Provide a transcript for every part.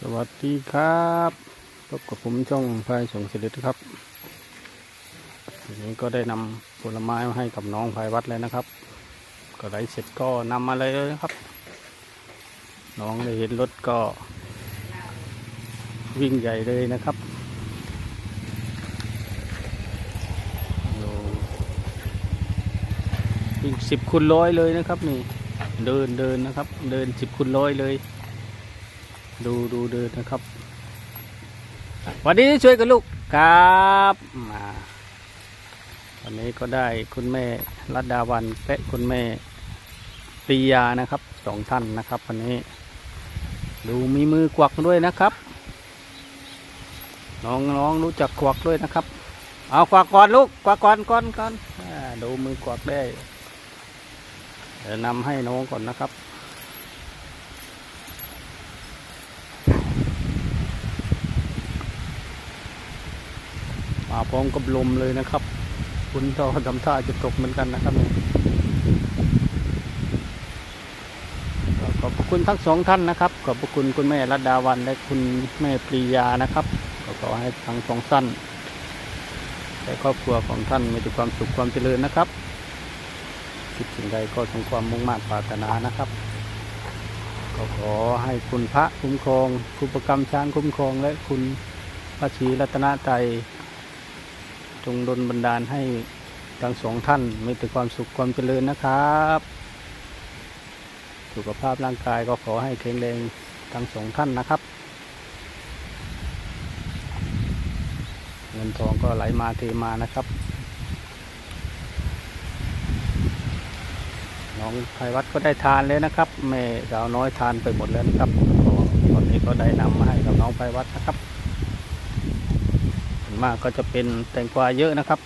สวัสดีครับพบกับผมช่องพายสงสิริครับวันนี้ก็ได้นำผลไม้มาให้กับน้องพายวัดแล้วนะครับ ก็ได้เสร็จก็นำมาเลยนะครับ น้องได้เห็นรถก็ วิ่งใหญ่เลยนะครับวิ่งสิบคูณร้อยเลยนะครับนี่ เดินเดินนะครับ เดินสิบคูณร้อยเลย ดูดูเดินนะครับ วันนี้ช่วยกันลูกครับมาวันนี้ก็ได้คุณแม่รัตดาวันและคุณแม่ปรียานะครับสองท่านนะครับวันนี้ ดูมีมือกวักด้วยนะครับ น้องน้องรู้จักกวักด้วยนะครับ เอากวักก่อนลูกกวักก่อนก่อนก่อนดูมือกวักได้เดี๋ยวนำให้น้องก่อนนะครับ มาพร้อมกับลมเลยนะครับคุณก็ทำท่าจะตกเหมือนกันนะครับเนี่ยขอบคุณทั้งสองท่านนะครับ ขอบคุณคุณแม่รัตดาวันและคุณแม่ปรียานะครับก็ขอให้ทั้งสองท่านและครอบครัวของท่านมีแต่ความสุขความเจริญนะครับคิดสิ่งใดก็สมความมุ่งมั่นปรารถนานะครับ ก็ขอให้คุณพระคุ้มครองคุณประกรรมช้างคุ้มครอง และคุณพระศีรัตนตรัย จงดลบันดาลให้ทั้งสองท่านมีแต่ความสุขความเจริญนะครับ สุขภาพร่างกายก็ขอให้แข็งแรงทั้งสองท่านนะครับ เงินทองก็ไหลมาเทมานะครับ น้องไพวัดก็ได้ทานแล้วนะครับแม่สาวน้อยทานไปหมดแล้วนะครับตอนนี้ก็ได้นำมาให้กับน้องไพวัดนะครับ มากก็จะเป็นแตงกวาเยอะนะครับ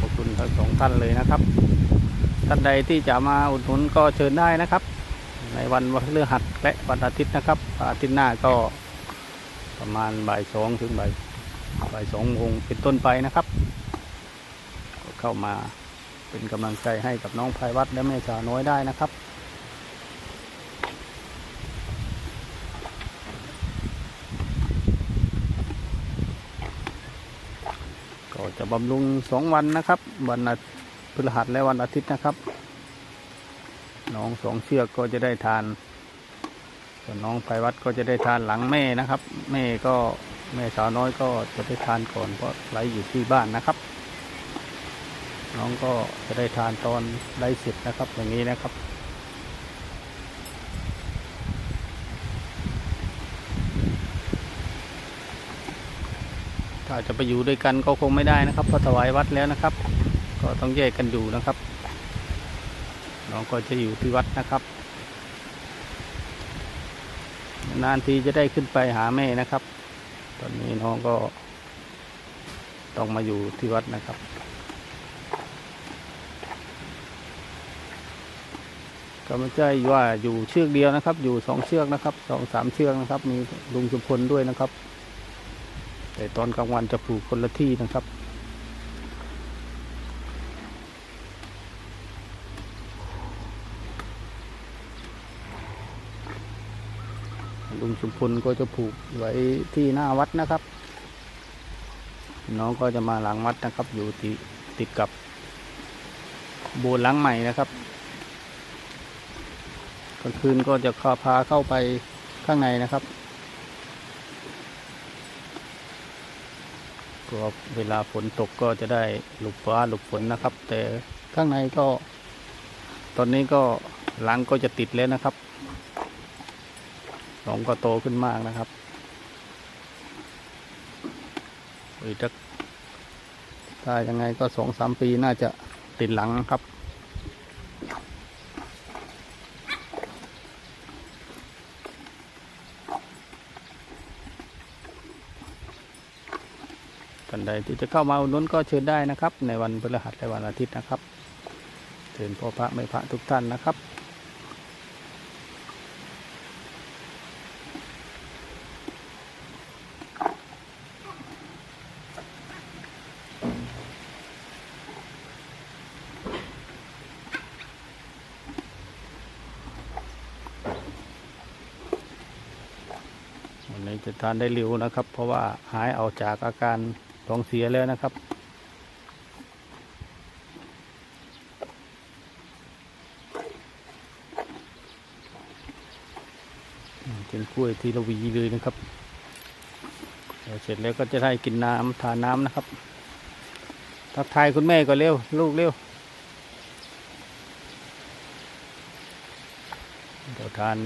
ขอบคุณทั้งสองท่านเลยนะครับ ท่านใดที่จะมาอุดหนุนก็เชิญได้นะครับ ในวันวันพฤหัสและวันอาทิตย์นะครับ อาทิตย์หน้าก็ประมาณบ่ายสองถึงบ่ายบ่ายสองโมงเป็นต้นไปนะครับ เข้ามาเป็นกำลังใจให้กับน้องพายวัดและแม่สาวน้อยได้นะครับ ก็จะบำรุงสองวันนะครับ วันพฤหัสและวันอาทิตย์นะครับ น้องสองเชือกก็จะได้ทานส่วนน้องไพวัดก็จะได้ทานหลังแม่นะครับ แม่ก็แม่สาวน้อยก็จะได้ทานก่อนเพราะไลอยู่ที่บ้านนะครับ น้องก็จะได้ทานตอนไลฟ์เสร็จนะครับอย่างนี้นะครับถ้าจะไปอยู่ด้วยกันก็คงไม่ได้นะครับเพราะถวายวัดแล้วนะครับ ก็ต้องแยกกันอยู่นะครับ น้องก็จะอยู่ที่วัดนะครับ นานทีจะได้ขึ้นไปหาแม่นะครับ ตอนนี้น้องก็ต้องมาอยู่ที่วัดนะครับ ก็ไม่ใช่ว่าอยู่เชือกเดียวนะครับ อยู่สองเชือกนะครับสองสามเชือกนะครับ มีลุงชุมพลด้วยนะครับ แต่ตอนกลางวันจะปลูกคนละที่นะครับลุงชุมพลก็จะผูกไว้ที่หน้าวัดนะครับ น้องก็จะมาหลังวัดนะครับ อยู่ติติดกับโบสถ์หลังใหม่นะครับ กลางคืนก็จะพาพาเข้าไปข้างในนะครับก็เวลาฝนตกก็จะได้หลบฟ้าหลบฝนนะครับ แต่ข้างในก็ ตอนนี้ก็หลังก็จะติดแล้วนะครับน้องก็โตขึ้นมากนะครับอีกถ้ายังไงก็สองสามปีน่าจะติดหลังครับ ท่านใดที่จะเข้ามาอุดหนุนก็เชิญได้นะครับ ในวันพฤหัสและวันอาทิตย์นะครับเชิญพ่อพระแม่พระทุกท่านนะครับ วันนี้จะทานได้เร็วนะครับ เพราะว่าหายออกจากอาการ ท้องเสียแล้วนะครับ เป็นกล้วยทีละวีเลยนะครับเสร็จแล้วก็จะได้กินน้ำทานน้ำนะครับ ทักทายคุณแม่ก็เร็ว ลูกเร็วเดี๋ยวทาน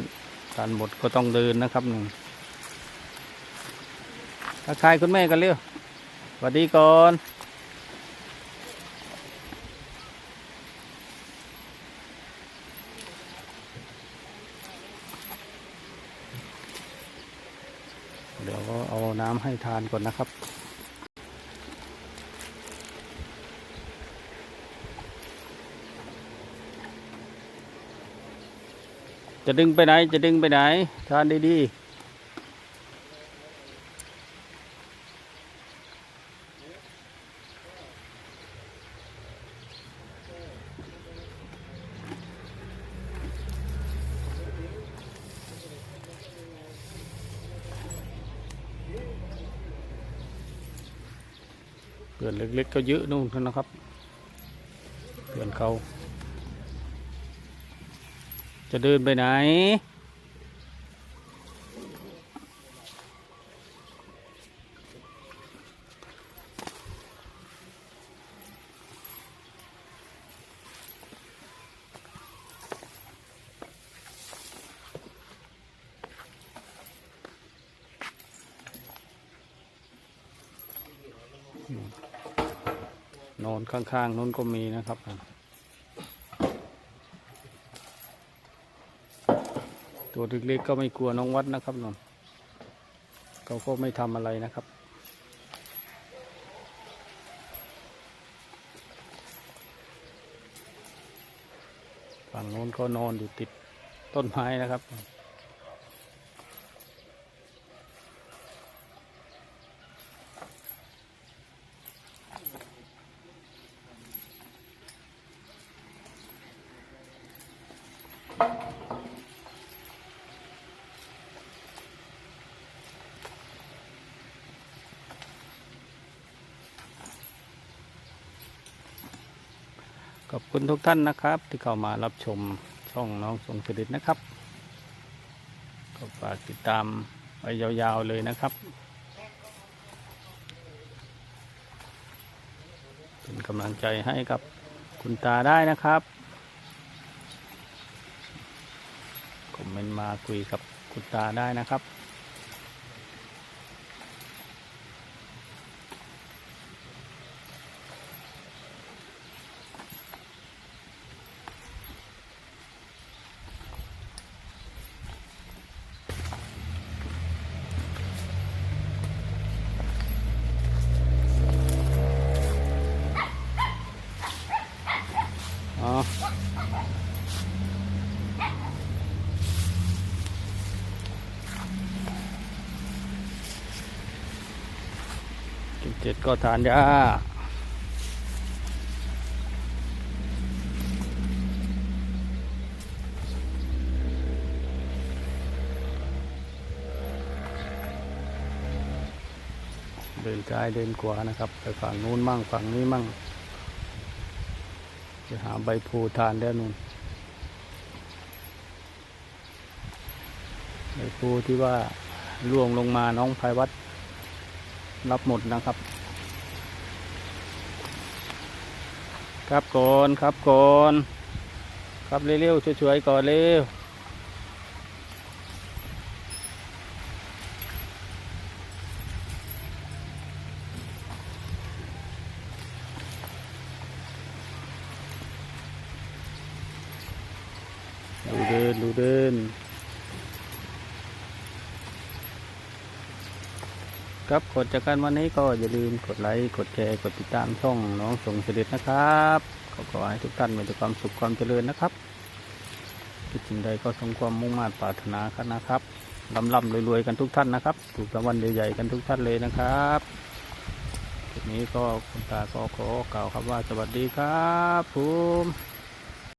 ทานหมดก็ต้องเดินนะครับหนึ่งทักทายคุณแม่กันเร็ว สวัสดีก่อนเดี๋ยวก็เอาน้ำให้ทานก่อนนะครับ จะดึงไปไหน จะดึงไปไหน ทานดีๆ เพื่อนเล็กๆก็เยอะนู่นนะครับเพื่อนเขา จะเดินไปไหน นอนข้างๆนู้นก็มีนะครับตัวเล็กๆก็ไม่กลัวน้องวัดนะครับนนเขาก็ไม่ทำอะไรนะครับฝั่งโน้นก็นอนอยู่ติดต้นไม้นะครับ ขอบคุณทุกท่านนะครับ ที่เข้ามารับชมช่องน้องทรงสดิตนะครับ ก็ฝากติดตามไปยาวๆเลยนะครับ เป็นกำลังใจให้กับคุณตาได้นะครับ คอ มนต์มาคุยกับคุณตาได้นะครับ เสร็จก็ทานยาเดินซ้ายเดินขวานะครับ ไปฝั่งนู้นมั่งฝั่งนี้มั่ง จะหาใบพูทานได้นู่นใบพูที่ว่าล่วงลงมาน้องภายวัดรับหมดนะครับ ครับก่อนครับก่อนครับเร็วๆช่วยๆก่อนเร็วดูเดินดูเดิน ครับกดจากกันวันนี้ก็อย่าลืมกดไลค์ กดแชร์ กดติดตามช่องน้องส่งเสด็จนะครับขอขอให้ทุกท่านมีแต่ความสุขความเจริญนะครับคิดสิ่งใดก็สมความมุ่งมั่นปรารถนากันนะครับลำลำรวยๆกันทุกท่านนะครับ ถูกรางวัลใหญ่ๆกันทุกท่านเลยนะครับทีนี้ก็คุณตาก็ขอกล่าวคำว่าสวัสดีครับผม